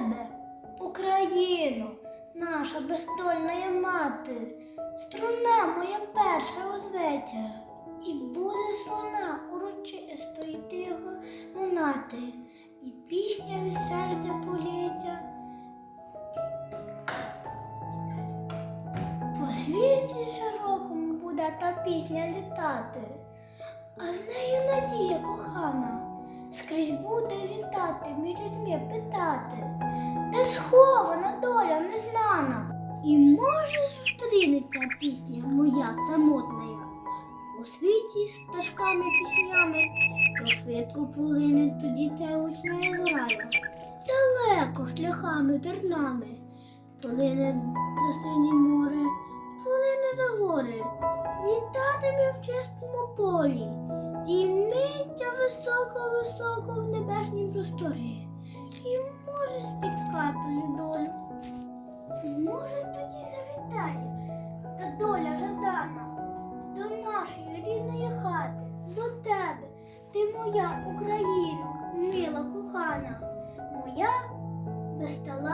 тебе, Україно, наша бездольна мати, струна моя перша озветься, і буде струна урочисто і тихо лунати, і пісня від серця політься. По світі широкому буде та пісня літати, а з нею надія кохана скрізь буде літати, І може зустрінеться пісня моя самотна. У світі з пташками піснями, то швидко полине тоді те учня зграя. Далеко шляхами тернами, полине за синє море, полине за гори, літатиме в чистому полі, зійметься високо-високо в небесній просторі, і може спіткати долю. Може доля до нашої рідної хати, до тебе, ти моя Україна, мила кохана, моя безталана